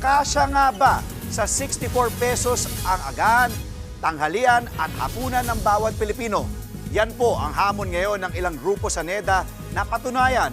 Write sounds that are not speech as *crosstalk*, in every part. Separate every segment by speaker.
Speaker 1: kasya nga ba sa 64 pesos ang agahan, tanghalian at hapunan ng bawat Pilipino? Yan po ang hamon ngayon ng ilang grupo sa NEDA na patunayan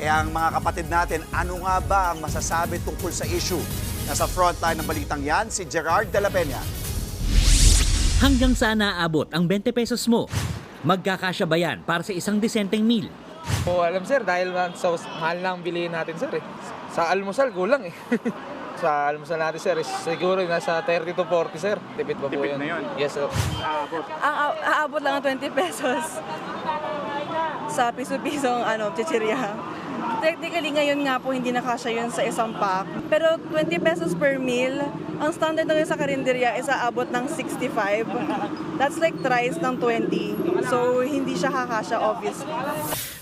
Speaker 1: eh ang mga kapatid natin, ano nga ba ang masasabi tungkol sa issue? Nasa frontline ng balitang yan, si Gerard de la Peña.
Speaker 2: Hanggang saan naaabot ang 20 pesos mo? Magkakasya ba yan para sa isang disenteng meal?
Speaker 3: Oo, alam sir, dahil sa mahal na ang bilihin natin sir eh. Sa almusal, kulang eh. *laughs* sa almusal natin sir, is siguro nasa 30 to 40 sir. Tipid pa po yun. Yes sir.
Speaker 4: Ang a- aabot lang ng 20 pesos sa piso-pisong ano, chichirya. Technically, ngayon nga po hindi nakasya yun sa isang pack. Pero 20 pesos per meal, ang standard na yun sa karinderya is aabot ng 65. That's like thrice ng 20. So, hindi siya kakasya, obviously.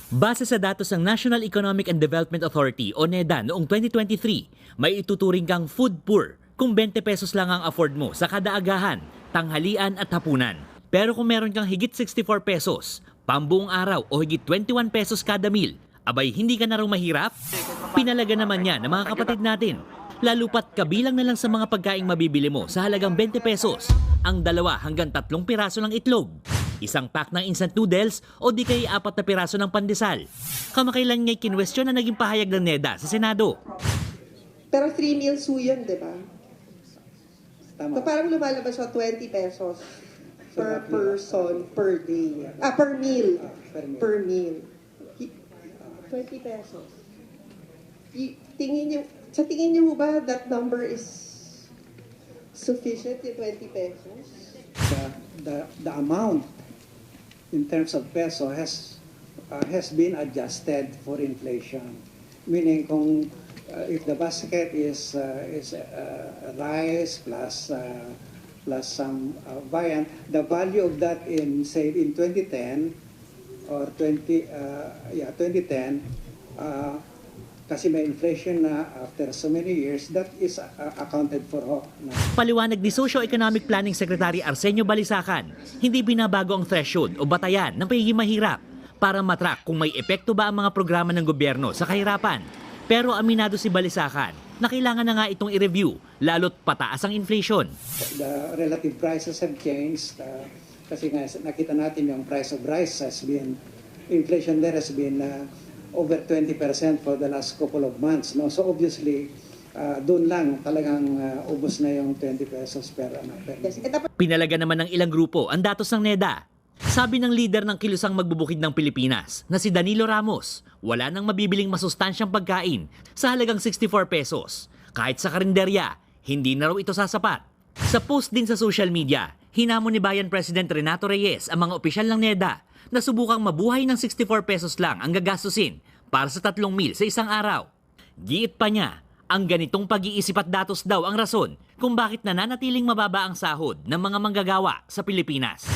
Speaker 2: Base sa datos ng National Economic and Development Authority o NEDA noong 2023, may ituturing kang food poor kung 20 pesos lang ang afford mo sa kada agahan, tanghalian at hapunan. Pero kung meron kang higit 64 pesos, pambuong araw o higit 21 pesos kada meal, abay hindi ka na raw mahirap? Pinalaga naman yan ng mga kapatid natin. Lalo pat kabilang na lang sa mga pagkaing mabibili mo sa halagang 20 pesos, ang dalawa hanggang tatlong piraso ng itlog, isang pack ng instant noodles o di kaya apat na piraso ng pandesal. Kamakailan nga'y kinwestiyon na naging pahayag ng NEDA sa Senado.
Speaker 5: Pero 3 meals po yun, di ba? So parang lumalabas siya 20 pesos per person per day. Ah, per meal. Per meal. Hi- 20 pesos. Y- tingin niyo, sa tingin niyo ba that number is sufficient, yung 20 pesos?
Speaker 6: the, the, the amount in terms of peso has uh, has been adjusted for inflation. Meaning kung uh, if the basket is uh, is uh, rice plus uh, plus some uh, viand, the value of that in say in 2010 or 20 uh, yeah 2010 uh, kasi may inflation na after so many years that is uh, accounted for ho, na
Speaker 2: Paliwanag ni Socio-Economic Planning Secretary Arsenio Balisacan, hindi binabago ang threshold o batayan ng pagiging mahirap para matrack kung may epekto ba ang mga programa ng gobyerno sa kahirapan. Pero aminado si Balisacan na kailangan na nga itong i-review lalo't pataas ang inflation.
Speaker 6: the relative prices have changed uh, kasi nga nakita natin yung price of rice has been inflation there has been uh, over 20% for the last couple of months no so obviously uh, doon lang talagang uh, ubos na yung 20 pesos per ano per
Speaker 5: po,
Speaker 2: Pinalaga naman ng ilang grupo ang datos ng NEDA. Sabi ng leader ng kilusang magbubukid ng Pilipinas na si Danilo Ramos, wala nang mabibiling masustansyang pagkain sa halagang 64 pesos. Kahit sa karinderya, hindi na raw ito sasapat. Sa post din sa social media, hinamon ni Bayan President Renato Reyes ang mga opisyal ng NEDA na subukang mabuhay ng 64 pesos lang ang gagastusin para sa tatlong meal sa isang araw. Giit pa niya, ang ganitong pag-iisip at datos daw ang rason kung bakit nananatiling mababa ang sahod ng mga manggagawa sa Pilipinas.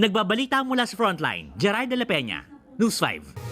Speaker 2: Nagbabalita mula sa Frontline, Gerard de la Peña, News 5.